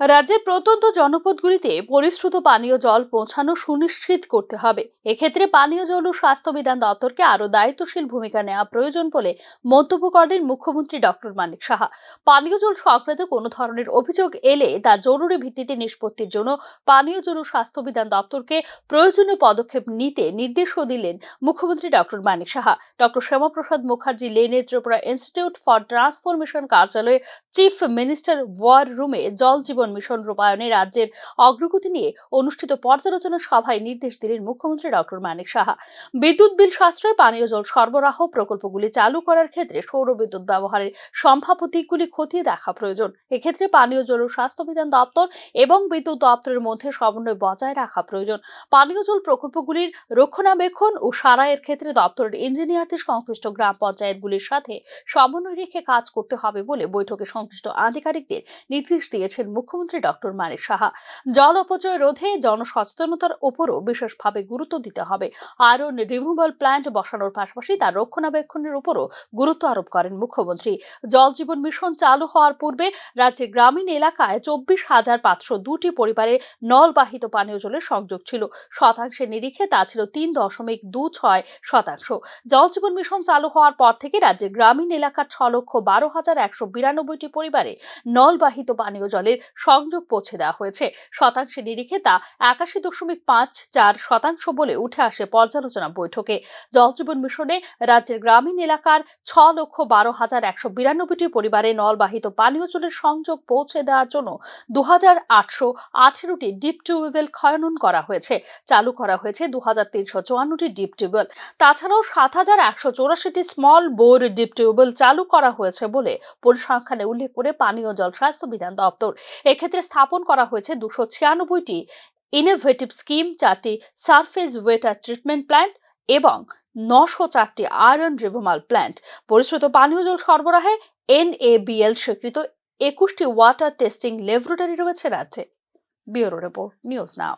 রাজ্যের প্রত্যন্ত জনপদগুলিতে পরিশ্রুত পানীয় জল পৌঁছানো সুনিশ্চিত করতে হবে। এক্ষেত্রে পানীয় জল ও স্বাস্থ্য বিধান দপ্তরকে আরও দায়িত্বশীল ভূমিকা নেওয়া প্রয়োজন বলে মন্তব্য করেন মুখ্যমন্ত্রী ডক্টর মানিক সাহা। পানীয় জল সংক্রান্ত কোনো ধরনের অভিযোগ এলে তা জরুরি ভিত্তিতে নিষ্পত্তির জন্য পানীয় জল ও স্বাস্থ্য বিধান দপ্তরকে প্রয়োজনীয় পদক্ষেপ নিতে নির্দেশও দিলেন মুখ্যমন্ত্রী ডক্টর মানিক সাহা। ডক্টর শ্যামাপ্রসাদ মুখার্জি লেনের ত্রিপুরা ইনস্টিটিউট ফর ট্রান্সফরমেশন কার্যালয়ে চিফ মিনিস্টার ওয়ার রুমে জল জীবন মিশন রূপায়ণে রাজ্যের অগ্রগতি নিয়ে অনুষ্ঠিত পর্যালোচনা সভায় নির্দেশ দিলেন মুখ্যমন্ত্রী ডক্টর মানিক সাহা। বিদ্যুৎ বিল সাশ্রয়, পানীয় জল সরবরাহ প্রকল্পগুলি চালু করার ক্ষেত্রে সৌর বিদ্যুৎ ব্যবহারের সম্ভাব্য দিকগুলি খতিয়ে দেখা প্রয়োজন। এক্ষেত্রে পানীয় জল ও স্বাস্থ্য বিধান দপ্তর এবং বিদ্যুৎ দপ্তরের মধ্যে সমন্বয় বজায় রাখা প্রয়োজন। পানীয় জল প্রকল্পগুলির রক্ষণাবেক্ষণ ও সারাইয়ের ক্ষেত্রে দপ্তরের ইঞ্জিনিয়ারদের সংশ্লিষ্ট গ্রাম পঞ্চায়েতগুলির সাথে সমন্বয় রেখে কাজ করতে হবে বলে বৈঠকে সংশ্লিষ্ট আধিকারিকদের নির্দেশ দিয়েছেন মুখ্যমন্ত্রী। ডক্টর মানিক সাহা। জল অপচয় রোধে জনসচেতনতার উপরও বিশেষভাবে গুরুত্ব দিতে হবে। আয়রন রিমুভাল প্ল্যান্ট বসানোর পাশাপাশি তার রক্ষণাবেক্ষণের উপরও গুরুত্ব আরোপ করেন মুখ্যমন্ত্রী। জল জীবন মিশন চালু হওয়ার পূর্বে রাজ্যের গ্রামীণ এলাকায় চব্বিশ হাজার পাঁচশো দুটি পরিবারে নলবাহিত পানীয় জলের সংযোগ ছিল। শতাংশের নিরিখে তা ছিল তিন দশমিক দু ছয় শতাংশ। জল জীবন মিশন চালু হওয়ার পর থেকে রাজ্যের গ্রামীণ এলাকার ছ লক্ষ বারো হাজার একশো বিরানব্বইটি পরিবারে নলবাহিত পানীয় জলের সংযোগ পৌঁছে দেওয়া হয়েছে। শতাংশের নিরিখে তা একাশি দশমিক পাঁচ চার শতাংশ বলে উঠে আসে পর্যালোচনা বৈঠকে। জল জীবন মিশনে রাজ্যের গ্রামীণ এলাকার ছ লক্ষ বারো হাজার একশো বিরানব্বইটি পরিবারে নলবাহিত পানীয় জলের সংযোগ পৌঁছে দেওয়ার জন্য দু হাজার আটশো আঠেরোটি ডিপ টিউবওয়েল খনন করা হয়েছে। চালু করা হয়েছে দু হাজার তিনশো চুয়ান্নটি ডিপ টিউবওয়েল। তাছাড়াও সাত হাজার একশো চৌরাশিটি স্মল বোর ডিপ টিউবওয়েল চালু করা হয়েছে বলে পরিসংখ্যানে উল্লেখ করে পানীয় জল স্বাস্থ্য বিধান দপ্তর। এক্ষেত্রে স্থাপন করা হয়েছে দুশো ছিয়ানব্বইটি ইনোভেটিভ স্কিম চারটি সারফেস ওয়েটার ট্রিটমেন্ট প্ল্যান্ট এবং নশো চারটি আয়রন রিভোমাল প্ল্যান্ট পরিশ্রুত পানীয় জল সরবরাহে এন এ এনএবিএল স্বীকৃত একুশটি ওয়াটার টেস্টিং ল্যাবরেটরি রয়েছে রাজ্যে। Bureau report, news now.